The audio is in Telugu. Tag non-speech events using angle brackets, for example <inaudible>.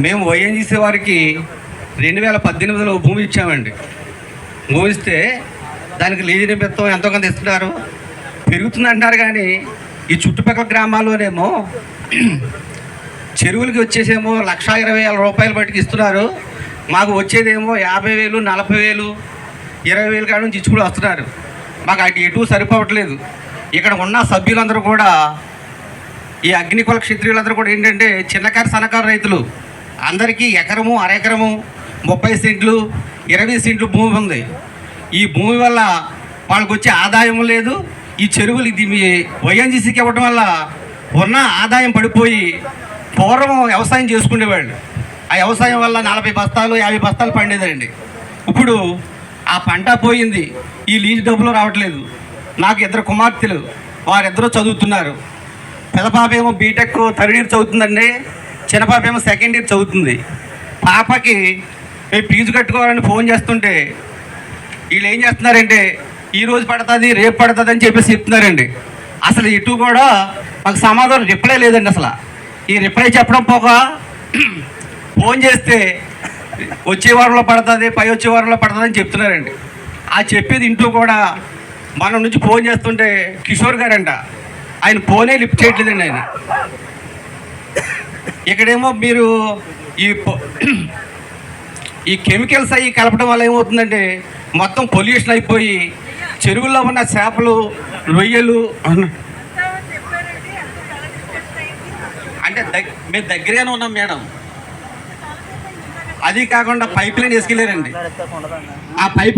మేము వైఎన్జీసీ వారికి రెండు వేల పద్దెనిమిదిలో భూమి ఇచ్చామండి. భూమి ఇస్తే దానికి లీజు నిమిత్తం ఎంతో కొంత ఇస్తున్నారు పెరుగుతుంది అంటున్నారు కానీ ఈ చుట్టుపక్కల గ్రామాల్లోనేమో చెరువులకి వచ్చేసేమో లక్ష ఇరవై వేల రూపాయలు బయటకు ఇస్తున్నారు. మాకు వచ్చేదేమో యాభై వేలు నలభై వేలు ఇరవై వేలు కాడ నుంచి ఇచ్చుకుని వస్తున్నారు. మాకు అటు ఎటు సరిపోవట్లేదు. ఇక్కడ ఉన్న సభ్యులందరూ కూడా ఈ అగ్నికుల క్షత్రియులందరూ కూడా ఏంటంటే చిన్నకారు సన్నకారు రైతులు. అందరికీ ఎకరము అరెకరము ముప్పై సెంట్లు ఇరవై సెంట్లు భూమి ఉంది. ఈ భూమి వల్ల వాళ్ళకి వచ్చే ఆదాయం లేదు. ఈ చెరువులు ఇది మీ వైఎన్జీసీకి ఇవ్వడం వల్ల ఉన్న ఆదాయం పడిపోయి పూర్వం వ్యవసాయం చేసుకునేవాళ్ళు. ఆ వ్యవసాయం వల్ల నలభై బస్తాలు యాభై బస్తాలు పండేదండి. ఇప్పుడు ఆ పంట పోయింది. ఈ లీజు డబ్బులు రావట్లేదు. నాకు ఇద్దరు కుమార్తెలు వారిద్దరూ చదువుతున్నారు. పెద్ద పాప ఏమో బీటెక్ థర్డ్ ఇయర్ చదువుతుందండి. చిన్నపాప ఏమో సెకండ్ ఇయర్ చదువుతుంది. పాపకి మేము ఫీజు కట్టుకోవాలని ఫోన్ చేస్తుంటే వీళ్ళు ఏం చేస్తున్నారంటే ఈ రోజు పడుతుంది రేపు పడుతుంది అని చెప్పేసి చెప్తున్నారండి. అసలు ఇటు కూడా మాకు సమాధానం రిప్లై లేదండి అసలు. ఈ రిప్లై చెప్పడం పోక <clears throat> ఫోన్ చేస్తే వచ్చే వారంలో పడుతుంది పై వచ్చే వారంలో పడుతుంది అని చెప్తున్నారండి. ఆ చెప్పేది ఇంటూ కూడా మన నుంచి ఫోన్ చేస్తుంటే కిషోర్ గారంట. ఆయన ఫోనే లిఫ్ట్ చేయట్లేదండి ఆయన. ఇక్కడేమో మీరు ఈ ఈ కెమికల్స్ అవి కలపడం వల్ల ఏమవుతుందంటే మొత్తం పొల్యూషన్ అయిపోయి చెరువుల్లో ఉన్న చేపలు రొయ్యలు అంటే దగ్ మేము దగ్గరగానే ఉన్నాం మేడం. అది కాకుండా పైప్ లైన్ వేసుకెళ్ళారండి. ఆ పైప్